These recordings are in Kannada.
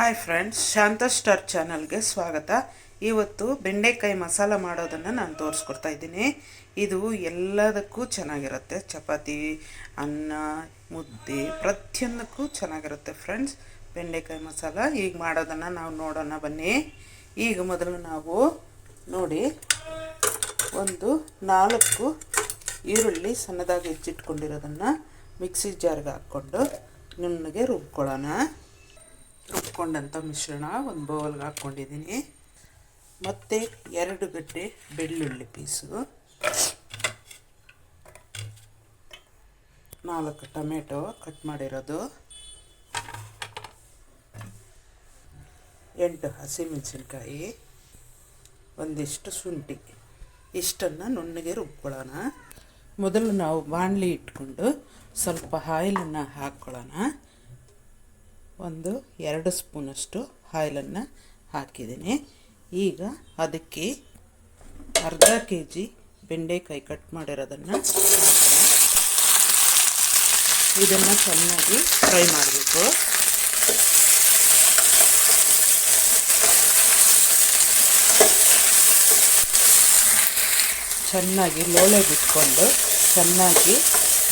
ಹಾಯ್ ಫ್ರೆಂಡ್ಸ್ ಶಾಂತ ಸ್ಟಾರ್ ಚಾನಲ್ಗೆ ಸ್ವಾಗತ. ಇವತ್ತು ಬೆಂಡೆಕಾಯಿ ಮಸಾಲ ಮಾಡೋದನ್ನು ನಾನು ತೋರಿಸ್ಕೊಡ್ತಾ ಇದ್ದೀನಿ. ಇದು ಎಲ್ಲದಕ್ಕೂ ಚೆನ್ನಾಗಿರುತ್ತೆ. ಚಪಾತಿ, ಅನ್ನ, ಮುದ್ದೆ, ಪ್ರತಿಯೊಂದಕ್ಕೂ ಚೆನ್ನಾಗಿರುತ್ತೆ ಫ್ರೆಂಡ್ಸ್ ಬೆಂಡೆಕಾಯಿ ಮಸಾಲ, ಈಗ ಮಾಡೋದನ್ನು ನಾವು ನೋಡೋಣ ಬನ್ನಿ. ಈಗ ಮೊದಲು ನಾವು ನೋಡಿ, ಒಂದು ನಾಲ್ಕು ಈರುಳ್ಳಿ ಸಣ್ಣದಾಗಿ ಹೆಚ್ಚಿಟ್ಕೊಂಡಿರೋದನ್ನು ಮಿಕ್ಸಿ ಜಾರ್ಗೆ ಹಾಕ್ಕೊಂಡು ನುಣ್ಣಗೆ ರುಬ್ಕೊಳ್ಳೋಣ. ರುಬ್ಕೊಂಡಂಥ ಮಿಶ್ರಣ ಒಂದು ಬೌಲ್ಗೆ ಹಾಕ್ಕೊಂಡಿದ್ದೀನಿ. ಮತ್ತು ಎರಡು ಗಡ್ಡೆ ಬೆಳ್ಳುಳ್ಳಿ ಪೀಸು. ನಾಲ್ಕು ಟೊಮೆಟೊ ಕಟ್ ಮಾಡಿರೋದು. ಎಂಟು ಹಸಿಮೆಣಸಿನ್ಕಾಯಿ. ಒಂದಿಷ್ಟು ಶುಂಠಿ. ಇಷ್ಟನ್ನು ನುಣ್ಣಗೆ ರುಬ್ಕೊಳ್ಳೋಣ. ಮೊದಲು ನಾವು ಬಾಣಲಿ ಇಟ್ಕೊಂಡು ಸ್ವಲ್ಪ ಆಯಿಲನ್ನು ಹಾಕ್ಕೊಳ್ಳೋಣ. ಒಂದು ಎರಡು ಸ್ಪೂನಷ್ಟು ಆಯಿಲನ್ನು ಹಾಕಿದ್ದೀನಿ. ಈಗ ಅದಕ್ಕೆ ಅರ್ಧ ಕೆ ಜಿ ಬೆಂಡೆಕಾಯಿ ಕಟ್ ಮಾಡಿರೋದನ್ನು ಇದನ್ನು ಚೆನ್ನಾಗಿ ಫ್ರೈ ಮಾಡಬೇಕು. ಚೆನ್ನಾಗಿ ಲೋಳೆ ಬಿಟ್ಕೊಂಡು ಚೆನ್ನಾಗಿ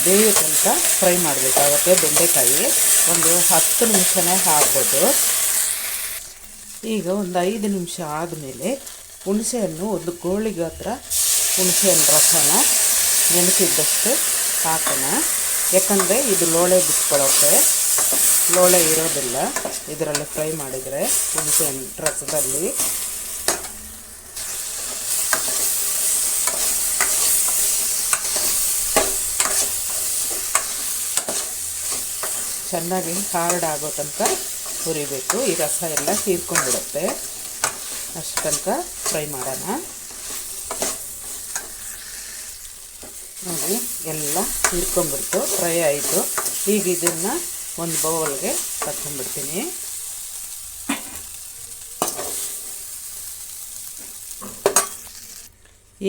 ಬೇಯೋ ತನಕ ಫ್ರೈ ಮಾಡಬೇಕಾಗತ್ತೆ ಬೆಂಡೆಕಾಯಿ. ಒಂದು ಹತ್ತು ನಿಮಿಷನೇ ಹಾಕ್ಬೋದು. ಈಗ ಒಂದು ಐದು ನಿಮಿಷ ಆದಮೇಲೆ ಹುಣಸೆಹಣ್ಣು, ಒಂದು ಗೋಳಿಗೆ ಹತ್ರ ಹುಣಸೆಹಣ್ಣು ರಸನ ನೆನೆಸಿದ್ದಷ್ಟು ಹಾಕೋಣ. ಯಾಕಂದರೆ ಇದು ಲೋಳೆ ಬಿಟ್ಕೊಳ್ಳೋಕ್ಕೆ ಲೋಳೆ ಇರೋದಿಲ್ಲ. ಇದರಲ್ಲಿ ಫ್ರೈ ಮಾಡಿದರೆ ಹುಣಸೆಹಣ್ಣು ರಸದಲ್ಲಿ ಚೆನ್ನಾಗಿ ಹಾರ್ಡ್ ಆಗೋ ತನಕ ಹುರಿಬೇಕು. ಈ ರಸ ಎಲ್ಲ ಹೀರ್ಕೊಂಡ್ಬಿಡುತ್ತೆ ಅಷ್ಟು ತನಕ ಫ್ರೈ ಮಾಡೋಣ. ನೋಡಿ, ಎಲ್ಲ ಹೀರ್ಕೊಂಡ್ಬಿಡ್ತು ಫ್ರೈ ಆಯಿತು. ಈಗ ಇದನ್ನು ಒಂದು ಬೌಲ್ಗೆ ತಗೊಂಡ್ಬಿಡ್ತೀನಿ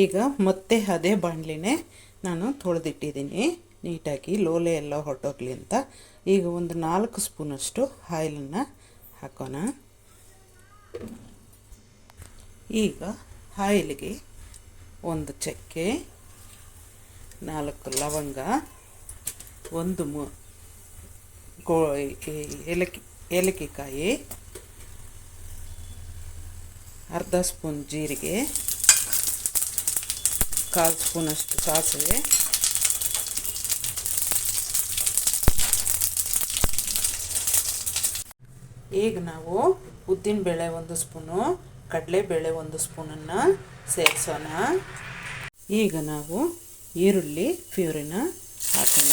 ಈಗ ಮತ್ತೆ ಅದೇ ಬಾಣಲಿನೇ ನಾನು ತೊಳೆದಿಟ್ಟಿದ್ದೀನಿ. ನೀಟಾಗಿ ಲೋಲೆ ಎಲ್ಲ ಹೊಟ್ಟೋಗ್ಲಿ ಅಂತ. ಈಗ ಒಂದು ನಾಲ್ಕು ಸ್ಪೂನಷ್ಟು ಆಯಿಲನ್ನು ಹಾಕೋಣ. ಈಗ ಆಯಿಲ್ಗೆ ಒಂದು ಚಕ್ಕೆ, ನಾಲ್ಕು ಲವಂಗ, ಒಂದು ಮು, ಗೋ ಏಲಕ್ಕಿ, ಏಲಕ್ಕಿಕಾಯಿ, ಅರ್ಧ ಸ್ಪೂನ್ ಜೀರಿಗೆ, ಕಾಲು ಸ್ಪೂನಷ್ಟು ಸಾಸಿವೆ ಈಗ ನಾವು ಉದ್ದಿನಬೇಳೆ ಒಂದು ಸ್ಪೂನು ಕಡಲೆಬೇಳೆ ಒಂದು ಸ್ಪೂನನ್ನು ಸೇರಿಸೋಣ. ಈಗ ನಾವು ಈರುಳ್ಳಿ ಪ್ಯೂರಿನ ಹಾಕೋಣ.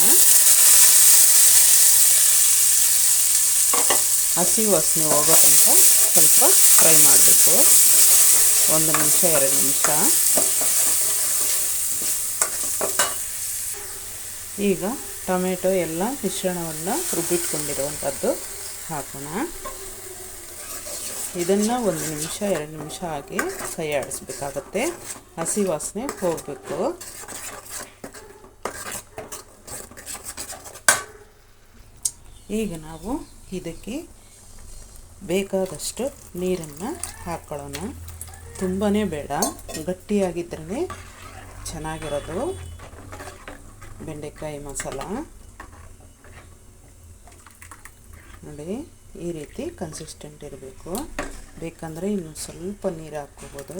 ಹಸಿ ವಾಸನೆ ಹೋಗೋ ತನಕ ಸ್ವಲ್ಪ ಫ್ರೈ ಮಾಡಬೇಕು ಒಂದು ನಿಮಿಷ, ಎರಡು ನಿಮಿಷ. ಈಗ ಟೊಮೆಟೊ ಎಲ್ಲ ಮಿಶ್ರಣವನ್ನು ರುಬ್ಬಿಟ್ಕೊಂಡಿರುವಂಥದ್ದು. ಹಾಕೋಣ. ಇದನ್ನು ಒಂದು ನಿಮಿಷ, ಎರಡು ನಿಮಿಷ ಹಾಕಿ ಕೈ ಆಡಿಸ್ಬೇಕಾಗತ್ತೆ. ಹಸಿ ವಾಸನೆ ಹೋಗಬೇಕು. ಈಗ ನಾವು ಇದಕ್ಕೆ ಬೇಕಾದಷ್ಟು ನೀರನ್ನು ಹಾಕ್ಕೊಳ್ಳೋಣ ತುಂಬಾ ಬೇಡ. ಗಟ್ಟಿಯಾಗಿದ್ರೇ ಚೆನ್ನಾಗಿರೋದು. ಬೆಂಡೆಕಾಯಿ ಮಸಾಲ. ನೋಡಿ, ಈ ರೀತಿ ಕನ್ಸಿಸ್ಟೆಂಟ್ ಇರಬೇಕು. ಬೇಕಂದರೆ ಇನ್ನು ಸ್ವಲ್ಪ ನೀರು ಹಾಕ್ಕೋಬೋದು.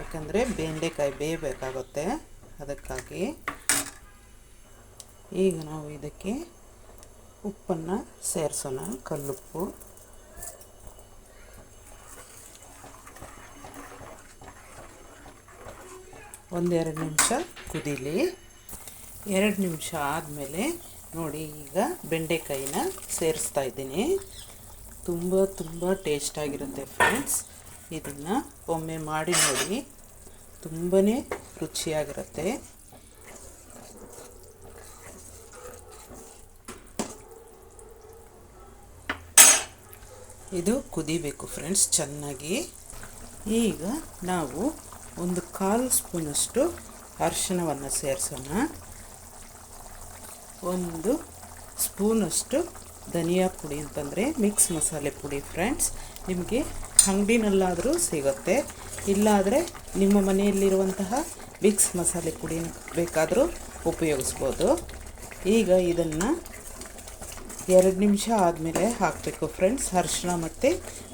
ಯಾಕಂದರೆ ಬೆಂಡೆಕಾಯಿ ಬೇಯಬೇಕಾಗುತ್ತೆ ಅದಕ್ಕಾಗಿ. ಈಗ ನಾವು ಇದಕ್ಕೆ ಉಪ್ಪನ್ನು ಸೇರಿಸೋಣ, ಕಲ್ಲುಪ್ಪು. ಒಂದೆರಡು ನಿಮಿಷ ಕುದೀಲಿ. ಎರಡು ನಿಮಿಷ ಆದಮೇಲೆ ನೋಡಿ, ಈಗ ಬೆಂಡೆಕಾಯಿನ ಸೇರಿಸ್ತಾ ಇದ್ದೀನಿ. ತುಂಬ ತುಂಬ ಟೇಸ್ಟಾಗಿರುತ್ತೆ ಫ್ರೆಂಡ್ಸ್. ಇದನ್ನು ಒಮ್ಮೆ ಮಾಡಿ ನೋಡಿ. ತುಂಬಾ ರುಚಿಯಾಗಿರುತ್ತೆ. ಇದು ಕುದಿಬೇಕು ಫ್ರೆಂಡ್ಸ್, ಚೆನ್ನಾಗಿ. ಈಗ ನಾವು ಒಂದು ಕಾಲು ಸ್ಪೂನಷ್ಟು ಅರಿಶಿಣವನ್ನು ಸೇರಿಸೋಣ. ಒಂದು ಸ್ಪೂನಷ್ಟು ಧನಿಯಾ ಪುಡಿ ಅಂತಂದರೆ ಮಿಕ್ಸ್ ಮಸಾಲೆ ಪುಡಿ ಫ್ರೆಂಡ್ಸ್ ನಿಮಗೆ ಅಂಗಡಿನಲ್ಲಾದರೂ ಸಿಗುತ್ತೆ. ಇಲ್ಲಾದರೆ ನಿಮ್ಮ ಮನೆಯಲ್ಲಿರುವಂತಹ ಮಿಕ್ಸ್ ಮಸಾಲೆ ಪುಡಿ ಬೇಕಾದರೂ ಉಪಯೋಗಿಸ್ಬೋದು. ಈಗ ಇದನ್ನು ಎರಡು ನಿಮಿಷ ಆದಮೇಲೆ ಹಾಕಬೇಕು ಫ್ರೆಂಡ್ಸ್ ಅರಿಶಿನ ಮತ್ತು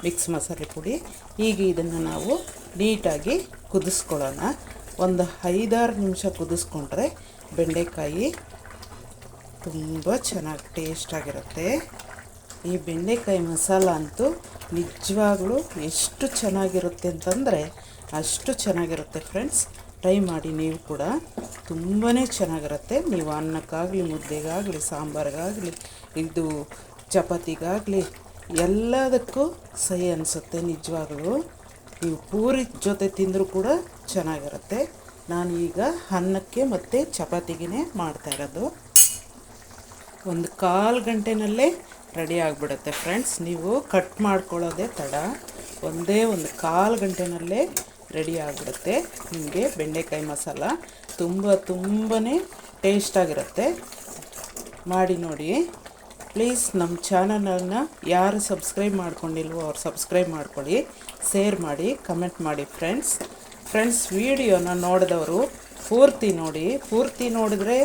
ಮಿಕ್ಸ್ ಮಸಾಲೆ ಪುಡಿ. ಈಗ ಇದನ್ನು ನಾವು ನೀಟಾಗಿ ಕುದಿಸ್ಕೊಳ್ಳೋಣ. ಒಂದು ಐದಾರು ನಿಮಿಷ ಕುದಿಸ್ಕೊಂಡ್ರೆ ಬೆಂಡೆಕಾಯಿ ತುಂಬ ಚೆನ್ನಾಗಿ ಟೇಸ್ಟಾಗಿರುತ್ತೆ ಈ ಬೆಂಡೆಕಾಯಿ ಮಸಾಲ ಅಂತೂ ನಿಜವಾಗ್ಲೂ ಎಷ್ಟು ಚೆನ್ನಾಗಿರುತ್ತೆ ಅಂತಂದರೆ ಅಷ್ಟು ಚೆನ್ನಾಗಿರುತ್ತೆ ಫ್ರೆಂಡ್ಸ್ ಟ್ರೈ ಮಾಡಿ ನೀವು ಕೂಡ. ತುಂಬಾ ಚೆನ್ನಾಗಿರುತ್ತೆ. ನೀವು ಅನ್ನಕ್ಕಾಗಲಿ, ಮುದ್ದೆಗಾಗಲಿ, ಸಾಂಬಾರಿಗಾಗಲಿ, ಇದು ಚಪಾತಿಗಾಗಲಿ, ಎಲ್ಲದಕ್ಕೂ ಸಹಿ ಅನಿಸುತ್ತೆ ನಿಜವಾಗ್ಲೂ. ನೀವು ಪೂರಿ ಜೊತೆ ತಿಂದರೂ ಕೂಡ ಚೆನ್ನಾಗಿರುತ್ತೆ. ನಾನು ಈಗ ಅನ್ನಕ್ಕೆ ಮತ್ತು ಚಪಾತಿಗೆ ಮಾಡ್ತಾ ಇರೋದು. ಒಂದು ಕಾಲು ಗಂಟೆನಲ್ಲೇ ರೆಡಿ ಆಗಿಬಿಡುತ್ತೆ ಫ್ರೆಂಡ್ಸ್ ನೀವು ಕಟ್ ಮಾಡ್ಕೊಳ್ಳೋದೇ ತಡ. ಒಂದೇ ಒಂದು ಕಾಲು ಗಂಟೆನಲ್ಲೇ ರೆಡಿ ಆಗಿಬಿಡುತ್ತೆ ನಿಮಗೆ ಬೆಂಡೆಕಾಯಿ ಮಸಾಲ. ತುಂಬ ತುಂಬಾ ಟೇಸ್ಟಾಗಿರುತ್ತೆ ಮಾಡಿ ನೋಡಿ. ಪ್ಲೀಸ್ ನಮ್ಮ ಚಾನಲನ್ನು ಯಾರು ಸಬ್ಸ್ಕ್ರೈಬ್ ಮಾಡ್ಕೊಂಡಿಲ್ವೋ ಅವ್ರು ಸಬ್ಸ್ಕ್ರೈಬ್ ಮಾಡ್ಕೊಳ್ಳಿ. ಶೇರ್ ಮಾಡಿ ಕಮೆಂಟ್ ಮಾಡಿ ಫ್ರೆಂಡ್ಸ್ ಫ್ರೆಂಡ್ಸ್ ವಿಡಿಯೋನ ನೋಡಿದವರು ಪೂರ್ತಿ ನೋಡಿ. ಪೂರ್ತಿ ನೋಡಿದ್ರೆ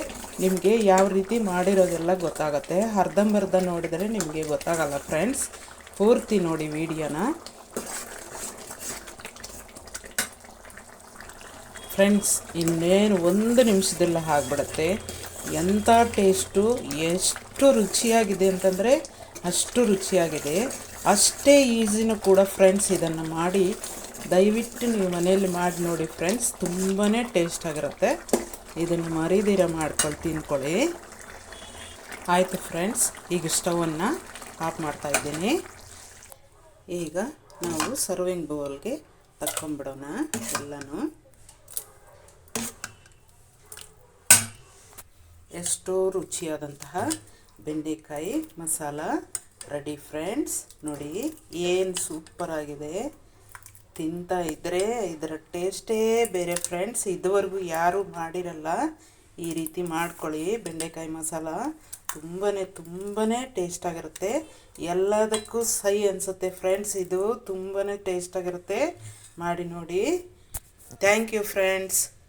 ನಿಮಗೆ ಯಾವ ರೀತಿ ಮಾಡಿರೋದೆಲ್ಲ ಗೊತ್ತಾಗುತ್ತೆ. ಅರ್ಧಂಬರ್ಧ ನೋಡಿದರೆ ನಿಮಗೆ ಗೊತ್ತಾಗಲ್ಲ ಫ್ರೆಂಡ್ಸ್. ಪೂರ್ತಿ ನೋಡಿ ವಿಡಿಯೋನ. ಫ್ರೆಂಡ್ಸ್, ಇನ್ನೇನು ಒಂದು ನಿಮಿಷದಲ್ಲ ಆಗಿಬಿಡುತ್ತೆ. ಎಂಥ ಟೇಸ್ಟು, ಎಷ್ಟು ರುಚಿಯಾಗಿದೆ ಅಂತಂದರೆ ಅಷ್ಟು ರುಚಿಯಾಗಿದೆ. ಅಷ್ಟೇ ಈಸಿನೂ ಕೂಡ ಫ್ರೆಂಡ್ಸ್ ಇದನ್ನು ಮಾಡಿ, ದಯವಿಟ್ಟು ನೀವು ಮನೆಯಲ್ಲಿ ಮಾಡಿ ನೋಡಿ ಫ್ರೆಂಡ್ಸ್ ತುಂಬಾ ಟೇಸ್ಟ್ ಆಗಿರುತ್ತೆ. ಇದನ್ನು ಮರಿದಿರ ಮಾಡ್ಕೊಂಡು ತಿನ್ಕೊಳ್ಳಿ ಆಯಿತು ಫ್ರೆಂಡ್ಸ್ ಈಗ ಸ್ಟವನ್ನು ಆಫ್ ಮಾಡ್ತಾ ಇದ್ದೀನಿ. ಈಗ ನಾವು ಸರ್ವಿಂಗ್ ಬೌಲ್ಗೆ ತಕ್ಕೊಂಬಿಡೋಣ ಎಲ್ಲನೂ. ಎಷ್ಟೋ ರುಚಿಯಾದಂತಹ ಬೆಂಡೆಕಾಯಿ ಮಸಾಲ ರೆಡಿ ಫ್ರೆಂಡ್ಸ್ ನೋಡಿ, ಏನು ಸೂಪರಾಗಿದೆ ತಿಂತಾ ಇದ್ದರೆ ಇದರ ಟೇಸ್ಟೇ ಬೇರೆ ಫ್ರೆಂಡ್ಸ್ ಇದುವರೆಗೂ ಯಾರೂ ಮಾಡಿರಲ್ಲ. ಈ ರೀತಿ ಮಾಡ್ಕೊಳ್ಳಿ. ಬೆಂಡೆಕಾಯಿ ಮಸಾಲ ತುಂಬಾ ತುಂಬಾ ಟೇಸ್ಟಾಗಿರುತ್ತೆ ಎಲ್ಲದಕ್ಕೂ ಸೈ ಅನಿಸುತ್ತೆ ಫ್ರೆಂಡ್ಸ್ ಇದು ತುಂಬಾ ಟೇಸ್ಟಾಗಿರುತ್ತೆ ಮಾಡಿ ನೋಡಿ. Thank you friends